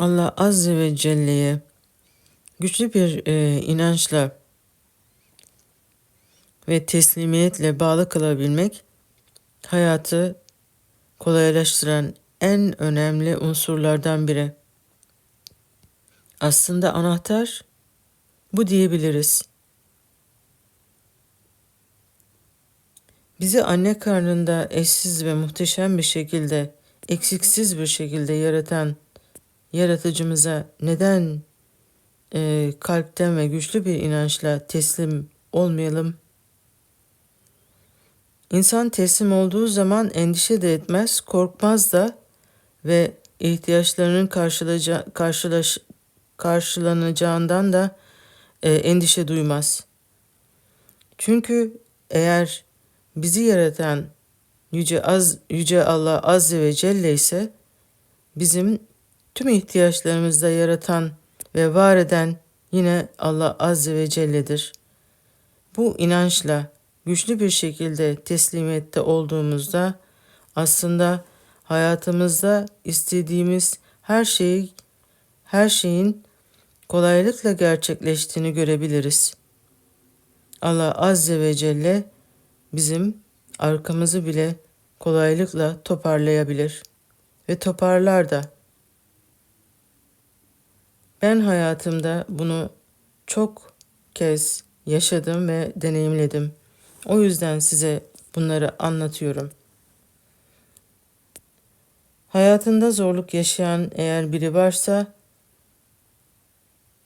Allah Azze ve Celle'ye güçlü bir e, inançla ve teslimiyetle bağlı kalabilmek hayatı kolaylaştıran en önemli unsurlardan biri. Aslında anahtar bu diyebiliriz. Bizi anne karnında eşsiz ve muhteşem bir şekilde, eksiksiz bir şekilde yaratan yaratıcımıza neden e, kalpten ve güçlü bir inançla teslim olmayalım? İnsan teslim olduğu zaman endişe de etmez, korkmaz da ve ihtiyaçlarının karşılaş, karşılanacağından da e, endişe duymaz. Çünkü eğer bizi yaratan yüce az yüce Allah azze ve celle ise bizim tüm ihtiyaçlarımızda yaratan ve var eden yine Allah azze ve celle'dir. Bu inançla güçlü bir şekilde teslimiyette olduğumuzda aslında hayatımızda istediğimiz her şeyi her şeyin kolaylıkla gerçekleştiğini görebiliriz. Allah azze ve celle bizim arkamızı bile kolaylıkla toparlayabilir ve toparlar da. Ben hayatımda bunu çok kez yaşadım ve deneyimledim. O yüzden size bunları anlatıyorum. Hayatında zorluk yaşayan eğer biri varsa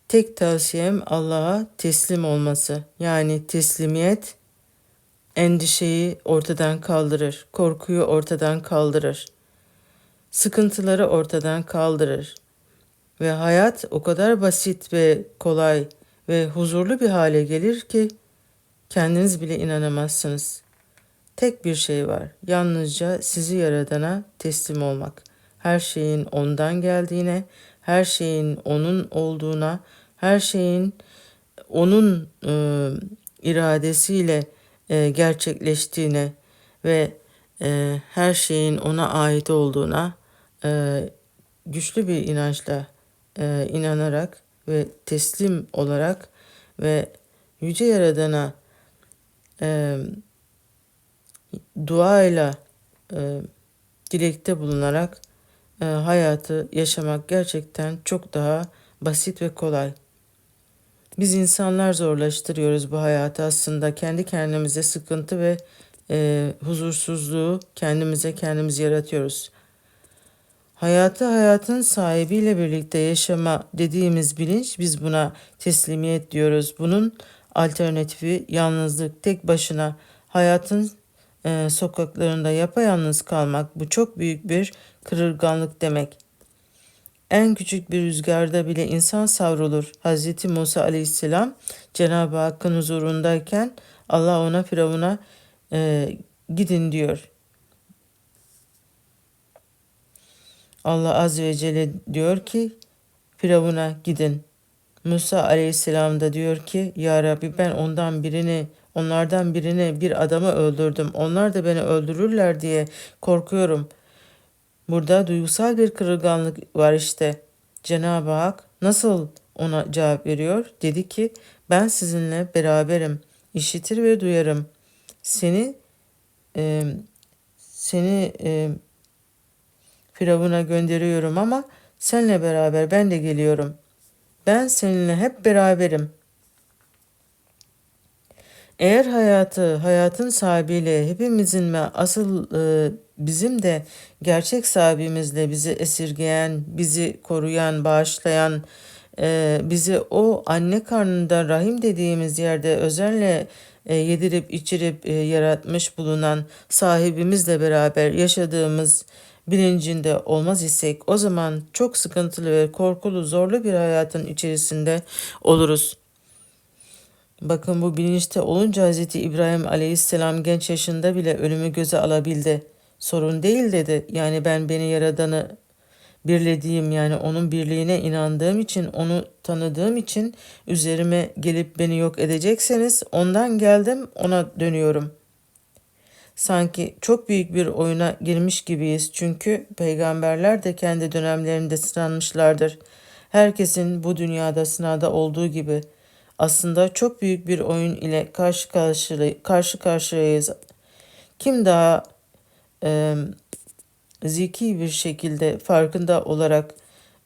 tek tavsiyem Allah'a teslim olması. Yani teslimiyet endişeyi ortadan kaldırır, korkuyu ortadan kaldırır. Sıkıntıları ortadan kaldırır. Ve hayat o kadar basit ve kolay ve huzurlu bir hale gelir ki kendiniz bile inanamazsınız. Tek bir şey var. Yalnızca sizi yaradana teslim olmak. Her şeyin ondan geldiğine, her şeyin onun olduğuna, her şeyin onun e, iradesiyle e, gerçekleştiğine ve e, her şeyin ona ait olduğuna e, güçlü bir inançla e, inanarak ve teslim olarak ve yüce yaradana e, duayla e, dilekte bulunarak e, hayatı yaşamak gerçekten çok daha basit ve kolay. Biz insanlar zorlaştırıyoruz bu hayatı aslında kendi kendimize sıkıntı ve e, huzursuzluğu kendimize kendimiz yaratıyoruz. Hayatı hayatın sahibiyle birlikte yaşama dediğimiz bilinç biz buna teslimiyet diyoruz. Bunun alternatifi yalnızlık, tek başına hayatın e, sokaklarında yapayalnız kalmak bu çok büyük bir kırılganlık demek. En küçük bir rüzgarda bile insan savrulur. Hz. Musa aleyhisselam Cenab-ı Hakk'ın huzurundayken Allah ona Firavun'a e, gidin diyor. Allah Azze ve Celle diyor ki Firavun'a gidin. Musa aleyhisselam da diyor ki Ya Rabbi ben ondan birini onlardan birini bir adamı öldürdüm. Onlar da beni öldürürler diye korkuyorum. Burada duygusal bir kırılganlık var işte. Cenab-ı Hak nasıl ona cevap veriyor? Dedi ki ben sizinle beraberim. İşitir ve duyarım. Seni e, seni e, Firavun'a gönderiyorum ama senle beraber ben de geliyorum. Ben seninle hep beraberim. Eğer hayatı, hayatın sahibiyle hepimizin ve asıl e, bizim de gerçek sahibimizle bizi esirgeyen, bizi koruyan, bağışlayan, e, bizi o anne karnında rahim dediğimiz yerde özenle e, yedirip içirip e, yaratmış bulunan sahibimizle beraber yaşadığımız bilincinde olmaz isek o zaman çok sıkıntılı ve korkulu zorlu bir hayatın içerisinde oluruz. Bakın bu bilinçte olunca Hz. İbrahim aleyhisselam genç yaşında bile ölümü göze alabildi. Sorun değil dedi. Yani ben beni yaradanı birlediğim yani onun birliğine inandığım için, onu tanıdığım için üzerime gelip beni yok edecekseniz ondan geldim ona dönüyorum. Sanki çok büyük bir oyuna girmiş gibiyiz çünkü peygamberler de kendi dönemlerinde sınanmışlardır. Herkesin bu dünyada sınavda olduğu gibi aslında çok büyük bir oyun ile karşı karşıya, karşı karşıyayız. Kim daha e, zeki bir şekilde farkında olarak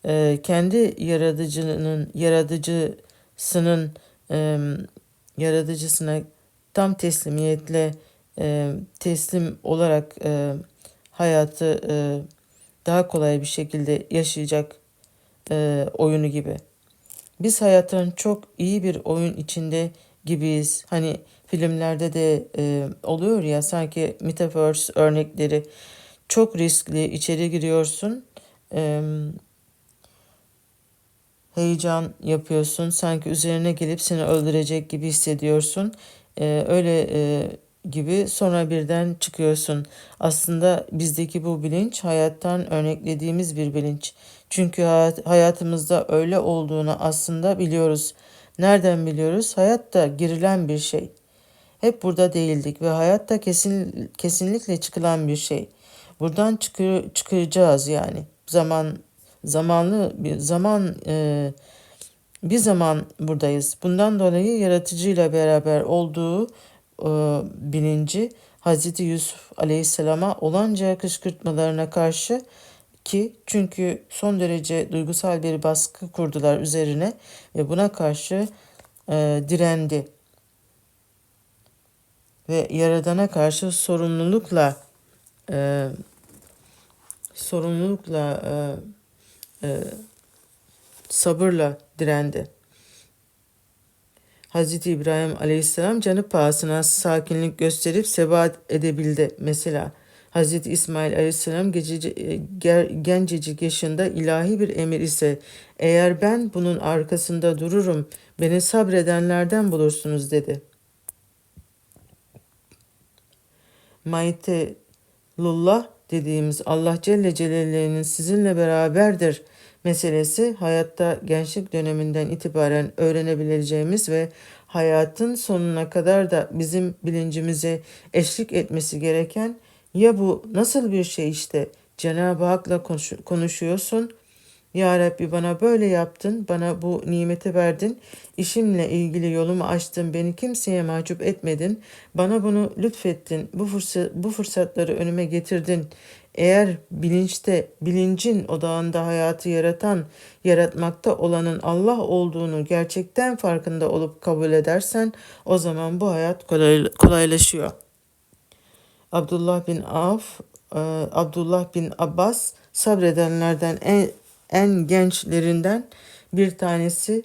e, kendi yaratıcının yaratıcısının e, yaratıcısına tam teslimiyetle e, teslim olarak e, hayatı e, daha kolay bir şekilde yaşayacak oyunu gibi. Biz hayatın çok iyi bir oyun içinde gibiyiz. Hani filmlerde de oluyor ya sanki metaverse örnekleri çok riskli içeri giriyorsun. Heyecan yapıyorsun. Sanki üzerine gelip seni öldürecek gibi hissediyorsun. E, öyle gibi sonra birden çıkıyorsun. Aslında bizdeki bu bilinç hayattan örneklediğimiz bir bilinç. Çünkü hayat, hayatımızda öyle olduğunu aslında biliyoruz. Nereden biliyoruz? Hayatta girilen bir şey. Hep burada değildik ve hayatta kesin, kesinlikle çıkılan bir şey. Buradan çıkıyor, çıkacağız yani. Zaman zamanlı bir zaman e, bir zaman buradayız. Bundan dolayı yaratıcıyla beraber olduğu bilinci Hazreti Yusuf Aleyhisselam'a olanca kışkırtmalarına karşı ki çünkü son derece duygusal bir baskı kurdular üzerine ve buna karşı e, direndi ve Yaradan'a karşı sorumlulukla e, sorumlulukla e, e, sabırla direndi. Hazreti İbrahim Aleyhisselam canı pahasına sakinlik gösterip sebat edebildi. Mesela Hazreti İsmail Aleyhisselam gececi, e, gencecik yaşında ilahi bir emir ise eğer ben bunun arkasında dururum beni sabredenlerden bulursunuz dedi. Maitelullah dediğimiz Allah Celle Celaluhu'nun sizinle beraberdir meselesi hayatta gençlik döneminden itibaren öğrenebileceğimiz ve hayatın sonuna kadar da bizim bilincimize eşlik etmesi gereken ya bu nasıl bir şey işte Cenab-ı Hak'la konuşuyorsun ya Rabbi bana böyle yaptın, bana bu nimeti verdin, işimle ilgili yolumu açtın, beni kimseye mahcup etmedin, bana bunu lütfettin, bu, fırsat, bu fırsatları önüme getirdin. Eğer bilinçte, bilincin odağında hayatı yaratan, yaratmakta olanın Allah olduğunu gerçekten farkında olup kabul edersen o zaman bu hayat kolay, kolaylaşıyor. Abdullah bin Af, e, Abdullah bin Abbas sabredenlerden en en gençlerinden bir tanesi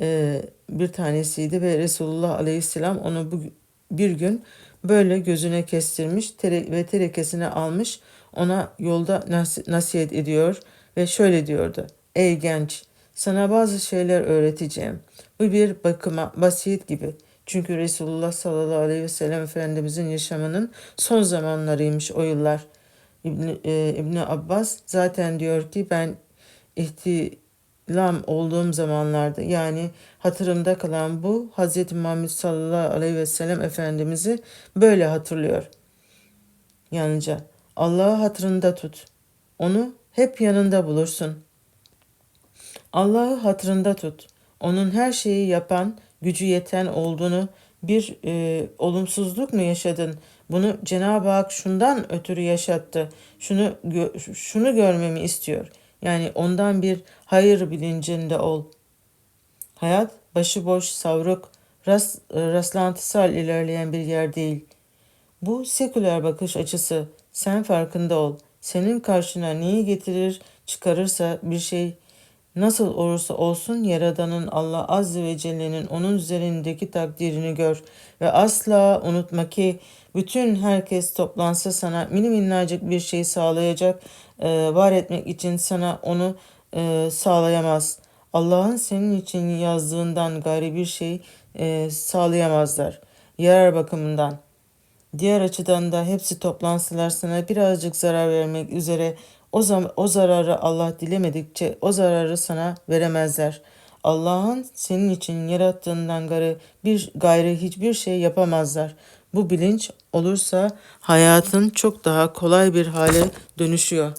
e, bir tanesiydi ve Resulullah Aleyhisselam onu bir gün böyle gözüne kestirmiş ve terekesine almış ona yolda nas- nasihat ediyor ve şöyle diyordu. Ey genç sana bazı şeyler öğreteceğim. Bu bir bakıma basit gibi. Çünkü Resulullah sallallahu aleyhi ve sellem Efendimizin yaşamının son zamanlarıymış o yıllar. İbni, e, İbni Abbas zaten diyor ki ben ihtilam olduğum zamanlarda yani hatırımda kalan bu Hz. Muhammed sallallahu aleyhi ve sellem Efendimiz'i böyle hatırlıyor. Yanınca Allah'ı hatırında tut. Onu hep yanında bulursun. Allah'ı hatırında tut. Onun her şeyi yapan, gücü yeten olduğunu bir e, olumsuzluk mu yaşadın? Bunu Cenab-ı Hak şundan ötürü yaşattı. Şunu şunu görmemi istiyor. Yani ondan bir hayır bilincinde ol. Hayat başıboş, savruk, rast, rastlantısal ilerleyen bir yer değil. Bu seküler bakış açısı. Sen farkında ol. Senin karşına neyi getirir, çıkarırsa bir şey nasıl olursa olsun Yaradan'ın Allah Azze ve Celle'nin onun üzerindeki takdirini gör ve asla unutma ki bütün herkes toplansa sana mini minnacık bir şey sağlayacak, e, var etmek için sana onu e, sağlayamaz. Allah'ın senin için yazdığından gayri bir şey e, sağlayamazlar. Yarar bakımından. Diğer açıdan da hepsi toplansalar sana birazcık zarar vermek üzere o, zam o zararı Allah dilemedikçe o zararı sana veremezler. Allah'ın senin için yarattığından gayrı bir gayrı hiçbir şey yapamazlar. Bu bilinç olursa hayatın çok daha kolay bir hale dönüşüyor.